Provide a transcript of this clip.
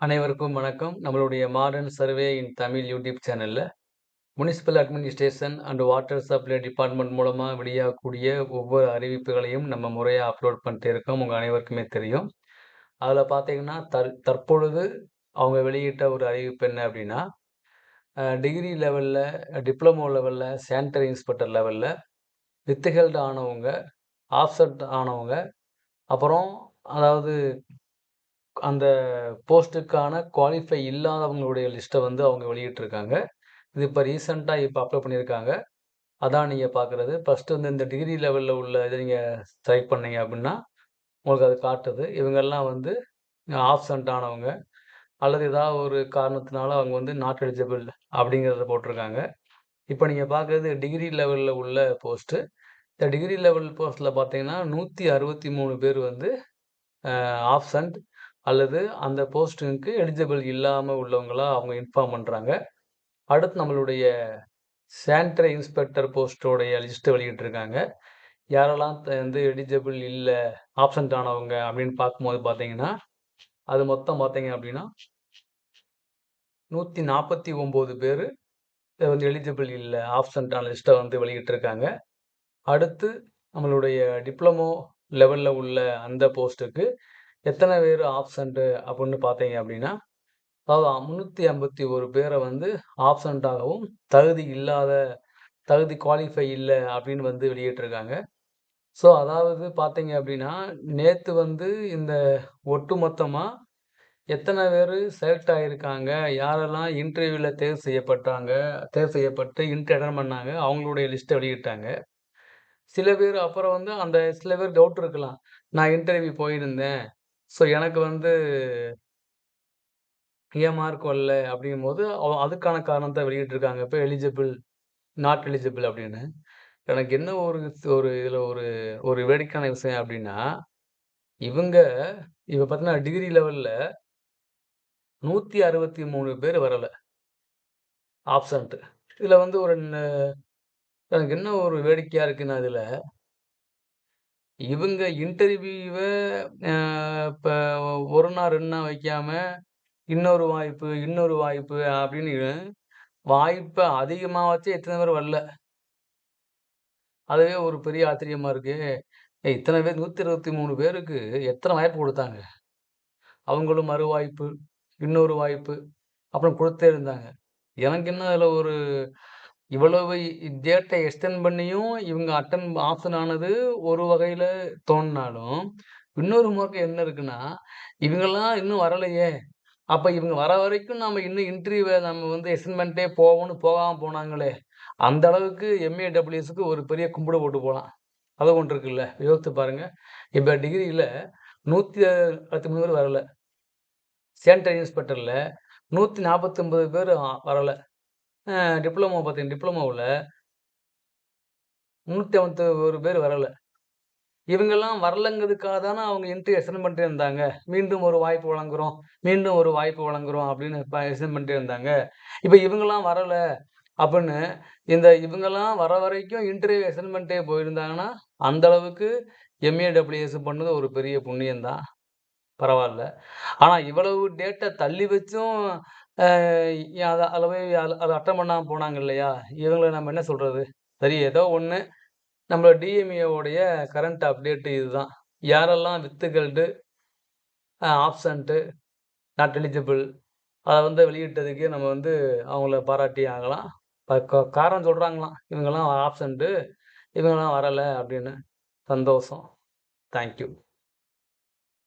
அனைவருக்கும் வணக்கம். நம்மளுடைய modern survey in Tamil YouTube சேனலில் municipal administration and water supply department மூலமாக வெளியாகக்கூடிய ஒவ்வொரு அறிவிப்புகளையும் நம்ம முறையாக அப்லோட் பண்ணிட்டு இருக்கோம். உங்கள் அனைவருக்குமே தெரியும். அதில் பார்த்தீங்கன்னா, தற் தற்பொழுது அவங்க வெளியிட்ட ஒரு அறிவிப்பு என்ன அப்படின்னா டிகிரி லெவலில் டிப்ளமோ லெவலில் சானிட்டரி இன்ஸ்பெக்டர் லெவலில் வித்துஹெல்ட் ஆனவங்க, ஆப்சென்ட் ஆனவங்க, அப்புறம் அதாவது அந்த போஸ்ட்டுக்கான குவாலிஃபை இல்லாதவங்களுடைய லிஸ்ட்டை வந்து அவங்க வெளியிட்டிருக்காங்க. இது இப்போ ரீசெண்டாக இப்போ அப்ளை பண்ணியிருக்காங்க. அதான் நீங்கள் பார்க்குறது. ஃபஸ்ட்டு வந்து இந்த டிகிரி லெவலில் உள்ள இதை நீங்கள் செலக்ட் பண்ணீங்க அப்படின்னா உங்களுக்கு அது காட்டுது. இவங்கெல்லாம் வந்து ஆப்சண்ட் ஆனவங்க, அல்லது ஏதாவது ஒரு காரணத்தினால அவங்க வந்து நாட் எலிஜிபிள் அப்படிங்கிறத போட்டிருக்காங்க. இப்போ நீங்கள் பார்க்குறது டிகிரி லெவலில் உள்ள போஸ்ட்டு. இந்த டிகிரி லெவல் போஸ்ட்டில் பார்த்தீங்கன்னா, 163 பேர் வந்து ஆப்சண்ட் அல்லது அந்த போஸ்டிங்க்கு எலிஜிபிள் இல்லாமல் உள்ளவங்களா அவங்க இன்ஃபார்ம் பண்ணுறாங்க அடுத்து நம்மளுடைய சானிட்டரி இன்ஸ்பெக்டர் போஸ்ட்டோடைய லிஸ்ட்டை வெளியிட்டிருக்காங்க. யாரெல்லாம் த வந்து எலிஜிபிள் இல்லை ஆப்சென்ட் ஆனவங்க அப்படின்னு பார்க்கும்போது பார்த்தீங்கன்னா, அது மொத்தம் பார்த்தீங்க அப்படின்னா நூற்றி நாற்பத்தி ஒம்பது பேர் வந்து எலிஜிபிள் இல்லை ஆப்சென்ட் ஆன லிஸ்ட்டை வந்து வெளியிட்டிருக்காங்க. அடுத்து நம்மளுடைய டிப்ளமோ லெவலில் உள்ள அந்த போஸ்ட்டுக்கு எத்தனை பேர் ஆப்சண்ட்டு அப்படின்னு பார்த்தீங்க அப்படின்னா அதாவது 351 பேர வந்து ஆப்சண்ட்டாகவும் தகுதி இல்லாத தகுதி குவாலிஃபை இல்லை அப்படின்னு வந்து வெளியிட்டிருக்காங்க. ஸோ, அதாவது பார்த்தீங்க அப்படின்னா நேற்று வந்து இந்த ஒட்டுமொத்தமா எத்தனை பேர் செலக்ட் ஆகியிருக்காங்க யாரெல்லாம் இன்டர்வியூவில் தேர்வு செய்யப்பட்டாங்க, தேர்வு செய்யப்பட்டு இன்டர்வியூ பண்ணாங்க, அவங்களுடைய லிஸ்ட்டை வெளியிட்டாங்க. சில பேர் அப்புறம் வந்து அந்த சில பேர் டவுட் இருக்கலாம். நான் இன்டர்வியூ போயிருந்தேன். ஸோ, எனக்கு வந்து ஏன் மார்க் வரல அப்படிங்கும்போது அவ அதுக்கான காரணத்த வெளியிட்டிருக்காங்க. இப்போ எலிஜிபிள், நாட் எலிஜிபிள் அப்படின்னு எனக்கு என்ன ஒரு ஒரு இதில் ஒரு ஒரு வேடிக்கையான விஷயம் அப்படின்னா இவங்க இப்ப பார்த்தீங்கன்னா, டிகிரி லெவல்ல 163 பேர் வரல. ஆப்சென்ட். இதில் வந்து ஒரு ந எனக்கு என்ன ஒரு வேடிக்கையா இருக்குன்னா இதுல இவங்க இன்டர்வியூவை இப்போ இப்ப 1 நாள் ரெண்டு நாள் வைக்காம, இன்னொரு வாய்ப்பு, இன்னொரு வாய்ப்பு அப்படின்னு வாய்ப்ப அதிகமாக வச்சு எத்தனை பேர் வரல. அதுவே ஒரு பெரிய ஆச்சரியமா இருக்கு. ஏய் இத்தன பேர் 123 பேருக்கு எத்தன வாய்ப்பு கொடுத்தாங்க அவங்களும் மறுவாய்ப்பு, இன்னொரு வாய்ப்பு, அப்புறம் கொடுத்தே இருந்தாங்க. எனக்கு என்ன அதுல ஒரு இவ்வளவு டேட்டை எக்ஸ்டெண்ட் பண்ணியும் இவங்க அட்டன் ஆப்ஷன் ஆனது ஒரு வகையில் தோணினாலும் இன்னொரு முறை என்ன இருக்குன்னா, இவங்கெல்லாம் இன்னும் வரலையே! அப்போ இவங்க வர வரைக்கும் நம்ம இன்னும் இன்டர்வியூவை நம்ம வந்து எக்ஸ்டென்மெண்ட்டே பண்ணிட்டே போவோம்னு போகாமல் போனாங்களே! அந்த அளவுக்கு எம்.ஏ.டபிள்யூஎஸ்க்கு ஒரு பெரிய கும்பிடு போட்டு போகலாம் அது ஒன்று இருக்குல்ல. யோசிச்சு பாருங்க. இப்ப டிகிரில 163 பேர் வரல. சானிட்டரி இன்ஸ்பெக்டர்ல 149 பேர் வரலை டிப்ளமோ பார்த்தீங்க டிப்ளமோவுல 151 பேர் வரலை இவங்கெல்லாம் வரலங்கிறதுக்காக தானே அவங்க இன்டர்வியூ எக்ஸ்டன் பண்ணிட்டே இருந்தாங்க. மீண்டும் ஒரு வாய்ப்பு வழங்குறோம், மீண்டும் ஒரு வாய்ப்பு வழங்குறோம் அப்படின்னு இப்போ எக்ஸ்டன் பண்ணிட்டே இருந்தாங்க. இப்போ இவங்கெல்லாம் வரலை அப்படின்னு இந்த இவங்கெல்லாம் வர வரைக்கும் இன்டர்வியூ எக்ஸ்டன் பண்ணிட்டே போயிருந்தாங்கன்னா, அந்த அளவுக்கு எம்.ஏ.டபிள்யூஎஸ் பண்ணது ஒரு பெரிய புண்ணியம் பரவாயில்ல ஆனால் இவ்வளவு டேட்டை தள்ளி வச்சும் அதை அத அதுல போய் அதை அட்டெண்ட் பண்ணாமல் போனாங்க இல்லையா? இவங்களை நம்ம என்ன சொல்கிறது சரி ஏதோ ஒன்று நம்மளோட டிஎம்ஏவோடைய கரண்ட் அப்டேட்டு இதுதான். யாரெல்லாம் வித்துகள்டு ஆப்சண்ட்டு நாட் எலிஜிபிள் அதை வந்து வெளியிட்டதுக்கு நம்ம வந்து அவங்கள பாராட்டி ஆகலாம். க காரணம் சொல்கிறாங்களாம் இவங்கெல்லாம் ஆப்சண்ட்டு இவங்கெல்லாம் வரல அப்படின்னு சந்தோஷம். Thank you.